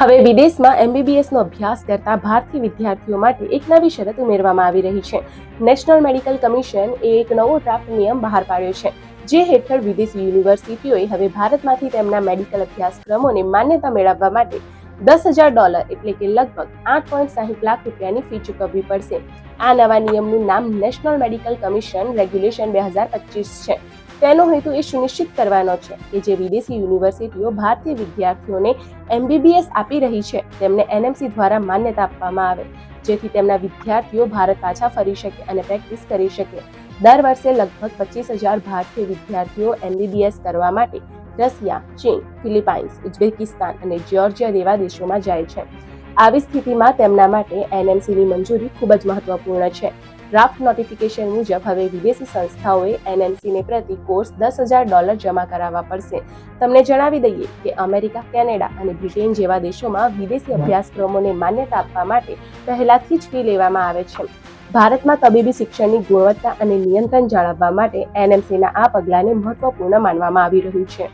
હવે વિદેશમાં એમબીબીએસનો અભ્યાસ કરતા ભારતીય વિદ્યાર્થીઓ માટે એક નવી શરત ઉમેરવામાં આવી રહી છે. નેશનલ મેડિકલ કમિશન એ એક નવો ડ્રાફ્ટ નિયમ બહાર પાડ્યો છે, જે હેઠળ વિદેશી યુનિવર્સિટીઓએ હવે ભારતમાંથી તેમના મેડિકલ અભ્યાસક્રમોને માન્યતા મેળવવા માટે દસ હજાર ડોલર એટલે કે લગભગ આઠ પોઈન્ટ સાહીઠ લાખ રૂપિયાની ફી ચૂકવવી પડશે. આ નવા નિયમનું નામ નેશનલ મેડિકલ કમિશન રેગ્યુલેશન બે હજાર પચીસ છે. તેનો હેતુ એ સુનિશ્ચિત કરવાનો છે કે જે વિદેશી યુનિવર્સિટીઓ ભારતીય વિદ્યાર્થીઓને એમબીબીએસ આપી રહી છે, તેમને એનએમસી દ્વારા માન્યતા આપવામાં આવે, જેથી તેમના વિદ્યાર્થીઓ ભારત પાછા ફરી શકે અને પ્રેક્ટિસ કરી શકે. દર વર્ષે લગભગ પચીસ હજાર ભારતીય વિદ્યાર્થીઓ એમબીબીએસ કરવા માટે રશિયા, ચીન, ફિલિપાઇન્સ, ઉઝબેકિસ્તાન અને જ્યોર્જિયા જેવા દેશોમાં જાય છે. આવી સ્થિતિમાં તેમના માટે એનએમસીની મંજૂરી ખૂબ જ મહત્વપૂર્ણ છે. ડ્રાફ્ટ નોટિફિકેશન મુજબ હવે વિદેશી સંસ્થાઓએ એનએમસીને પ્રતિ કોર્સ દસ હજાર ડોલર જમા કરાવવા પડશે. તમને જણાવી દઈએ કે અમેરિકા, કેનેડા અને બ્રિટેન જેવા દેશોમાં વિદેશી અભ્યાસક્રમોને માન્યતા આપવા માટે પહેલાથી જ ફી લેવામાં આવે છે. ભારતમાં તબીબી શિક્ષણની ગુણવત્તા અને નિયંત્રણ જાળવવા માટે એનએમસીના આ પગલાંને મહત્વપૂર્ણ માનવામાં આવી રહ્યું છે.